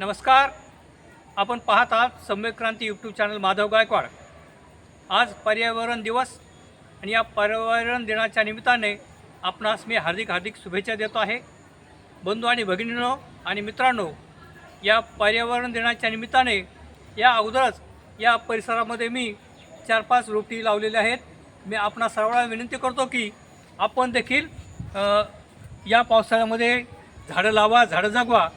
नमस्कार. आपण पाहत आहात सम्यक क्रांती यूट्यूब चॅनल माधव गायकवाड. आज पर्यावरण दिवस आणि या पर्यावरण दिनाच्या निमित्ताने आपणास मी हार्दिक हार्दिक शुभेच्छा देतो आहे. बंधू आणि भगिनींनो आणि मित्रांनो या पर्यावरण दिनाच्या निमित्ताने या अगोदरच या परिसरामध्ये मी चार पाच रोपटी लावलेल्या आहेत. मी आपणा सर्वांना विनंती करतो की आपण देखील या पावसाळ्यामध्ये झाडं लावा झाडं जगवा.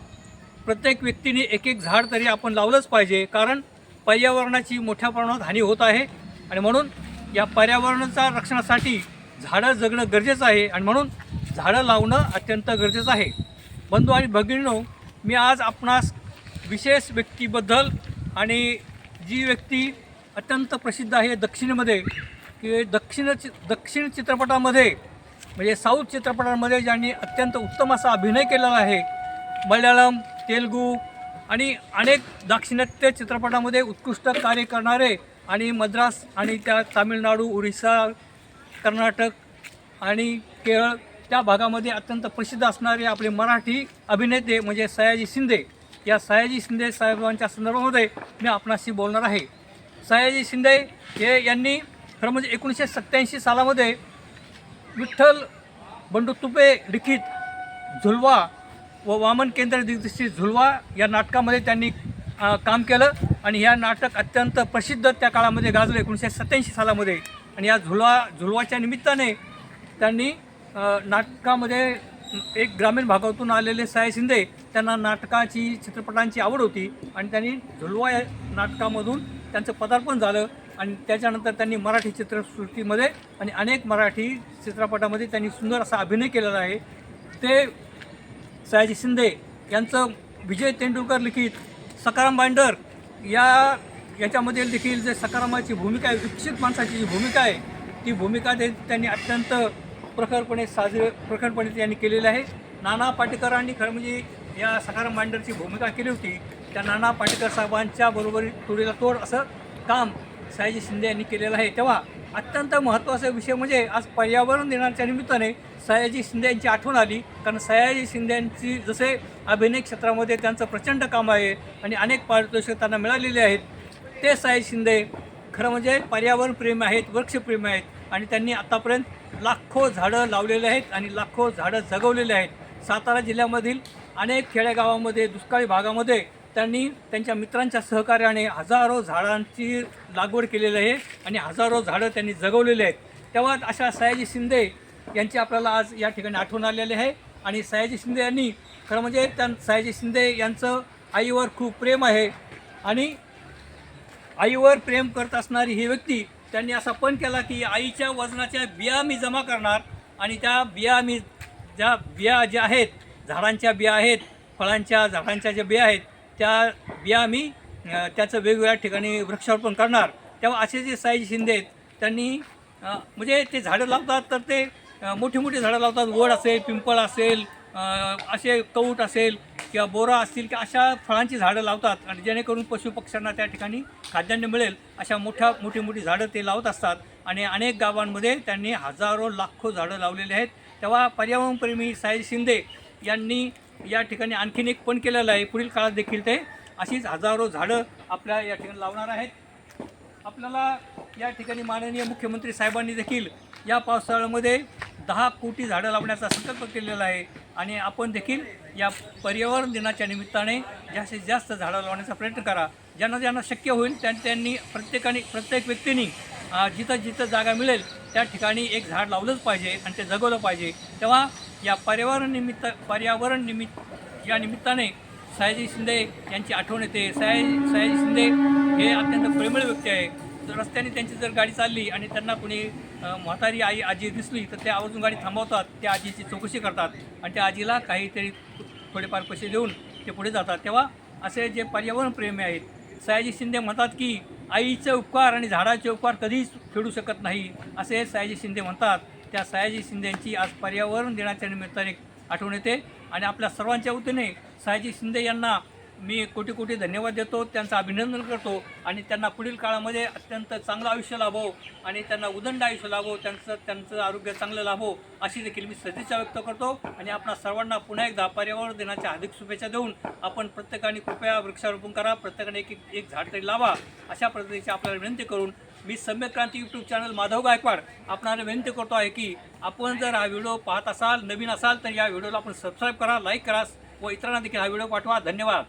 प्रत्येक व्यक्तीने एक एक झाड तरी आपण लावलंच पाहिजे कारण पर्यावरणाची मोठ्या प्रमाणात हानी होत आहे. आणि म्हणून या पर्यावरणाच्या रक्षणासाठी झाडं जगणं गरजेचं आहे आणि म्हणून झाडं लावणं अत्यंत गरजेचं आहे. बंधू आणि भगिनीनो मी आज आपणास विशेष व्यक्तीबद्दल आणि जी व्यक्ती अत्यंत प्रसिद्ध आहे दक्षिणेमध्ये की दक्षिण चि दक्षिण चित्रपटामध्ये म्हणजे साऊथ चित्रपटांमध्ये ज्यांनी अत्यंत उत्तम असा अभिनय केलेला आहे मल्याळम तेलगू आणि अनेक दाक्षिणात्य चित्रपटामध्ये उत्कृष्ट कार्य करणारे आणि मद्रास आणि त्या तामिळनाडू उरिसा कर्नाटक आणि केरळ त्या भागामध्ये अत्यंत प्रसिद्ध असणारे आपले मराठी अभिनेते म्हणजे सयाजी शिंदे. या सयाजी शिंदे साहेबांच्या संदर्भामध्ये मी आपणाशी बोलणार आहे. सयाजी शिंदे हे यांनी खरं म्हणजे एकोणीसशे सत्त्याऐंशी सालामध्ये विठ्ठल बंडू तुपे लिखित झुलवा व वामन केंद्र दिग्दर्शित झुलवा या नाटकामध्ये त्यांनी काम केलं आणि ह्या नाटक अत्यंत प्रसिद्ध त्या काळामध्ये गाजलं एकोणीसशे सत्त्याऐंशी सालामध्ये. आणि या झुलवा झुलवाच्या निमित्ताने त्यांनी नाटकामध्ये एक ग्रामीण भागातून आलेले साय शिंदे त्यांना नाटकाची चित्रपटांची आवड होती आणि त्यांनी झुलवा या नाटकामधून त्यांचं पदार्पण झालं आणि त्याच्यानंतर त्यांनी मराठी चित्रसृष्टीमध्ये आणि अनेक मराठी चित्रपटामध्ये त्यांनी सुंदर असा अभिनय केलेला आहे. ते सयाजी शिंदे यांचं विजय तेंडुलकर लिखित सकाराम बाइंडर या याच्यामध्ये देखील जे सकारामाची भूमिका आहे विकसित माणसाची जी भूमिका आहे ती भूमिका ते त्यांनी अत्यंत प्रखरपणे साजरे प्रखरपणे त्यांनी केलेली आहे. नाना पाटेकरांनी खरं म्हणजे या सकाराम बाइंडरची भूमिका केली होती. त्या नाना पाटेकर साहेबांच्या बरोबरी तोडीला तोड असं काम सयाजी शिंदे यांनी केलेलं आहे. तेव्हा अत्यंत महत्त्वाचा विषय म्हणजे आज पर्यावरण दिनाच्या निमित्ताने सयाजी शिंदे यांची आठवण आली. कारण सयाजी शिंदे यांची जसे अभिनय क्षेत्रामध्ये त्यांचं प्रचंड काम आहे आणि अनेक पारितोषिक त्यांना मिळालेले आहेत ते सयाजी शिंदे खरं म्हणजे पर्यावरणप्रेमी आहेत वृक्षप्रेमी आहेत आणि त्यांनी आतापर्यंत लाखो झाडं लावलेले आहेत आणि लाखो झाडं जगवलेले आहेत. सातारा जिल्ह्यामधील अनेक खेडेगावामध्ये दुष्काळी भागामध्ये त्यांनी त्यांच्या मित्रांच्या सहकार्याने हजारो झाडांची लागवड केलेली आहे आणि हजारो झाडं त्यांनी जगवलेली आहेत. तेव्हा अशा सयाजी शिंदे यांची आपल्याला आज या ठिकाणी आठवण आलेली आहे. आणि सयाजी शिंदे यांनी खरं म्हणजे त्या सयाजी शिंदे यांचं आईवर खूप प्रेम आहे. आणि आईवर प्रेम करत असणारी ही व्यक्ती त्यांनी असा पण केला की आईच्या वजनाच्या बिया मी जमा करणार आणि त्या बिया मी ज्या बिया ज्या आहेत झाडांच्या बिया आहेत फळांच्या झाडांच्या ज्या बिया आहेत त्या बिया मी त्याचं वेगवेगळ्या ठिकाणी वृक्षारोपण करणार. तेव्हा असे जे साई शिंदे आहेत त्यांनी म्हणजे ते झाडं लावतात तर ते मोठी मोठी झाडं लावतात. वड असेल पिंपळ असेल असे कौट असेल किंवा बोरा असतील किंवा अशा फळांची झाडं लावतात आणि जेणेकरून पशुपक्ष्यांना त्या ठिकाणी खाद्यान्न मिळेल. अशा मोठ्या मोठी मोठी झाडं ते लावत असतात आणि अनेक गावांमध्ये त्यांनी हजारो लाखो झाडं लावलेली आहेत. तेव्हा पर्यावरणप्रेमी साई शिंदे यांनी या ठिकाणी आणखीन एक पण केलेलं आहे. पुढील काळात देखील ते अशीच हजारो झाडं आपल्या या ठिकाणी लावणार आहेत. आपल्याला या ठिकाणी माननीय मुख्यमंत्री साहेबांनी देखील या पावसाळ्यामध्ये दहा कोटी झाडं लावण्याचा संकल्प केलेला आहे आणि आपण देखील या पर्यावरण दिनाच्या निमित्ताने जास्तीत जास्त झाडं लावण्याचा प्रयत्न करा. ज्यांना ज्यांना शक्य होईल त्या त्यांनी प्रत्येकाने प्रत्येक व्यक्तीने जिथं जिथं जागा मिळेल त्या ठिकाणी एक झाड लावलंच पाहिजे आणि ते जगवलं पाहिजे. तेव्हा या पर्यावरण निमित्त पर्यावरण निमित्त या निमित्ताने सयाजी शिंदे यांची आठवण येते. सयाजी सयाजी शिंदे हे अत्यंत प्रेमळ व्यक्ती आहे. जर रस्त्याने त्यांची जर गाडी चालली आणि त्यांना कोणी म्हातारी आई आजी दिसली तर ते आवर्जून गाडी थांबवतात. त्या आजीची चौकशी करतात आणि त्या आजीला काहीतरी थोडेफार पैसे देऊन ते पुढे जातात. तेव्हा असे जे पर्यावरण प्रेमी आहेत सयाजी शिंदे म्हणतात की आईचे उपकार आणि झाडाचे उपकार कधीच फेडू शकत नाही. असे सयाजी शिंदे म्हणतात. त्या सयाजी शिंदेंची आज पर्यावरण दिनाच्या निमित्ताने आठवण येते. आणि आपल्या सर्वांच्या वतीने सयाजी शिंदे यांना मी कोटी कोटी धन्यवाद देतो. त्यांचं अभिनंदन करतो. आणि त्यांना पुढील काळामध्ये अत्यंत चांगलं आयुष्य लाभो आणि त्यांना उदंड आयुष्य लाभो. त्यांचं त्यांचं आरोग्य चांगलं लाभो अशी देखील मी सदिच्छा व्यक्त करतो. आणि आपणा सर्वांना पुन्हा एकदा पर्यावरण दिनाच्या हार्दिक शुभेच्छा देऊन आपण प्रत्येकाने कृपया वृक्षारोपण करा. प्रत्येकाने एक एक- एक झाड तरी लावा अशा पद्धतीची आपल्याला विनंती करून मी सम्यक क्रांती यूट्यूब चॅनल माधव गायकवाड आपणाला विनंती करतो आहे की आपण जर हा व्हिडिओ पाहत असाल नवीन असाल तर या व्हिडिओला आपण सबस्क्राईब करा लाईक करा व इतरांना देखील हा व्हिडिओ पाठवा. धन्यवाद.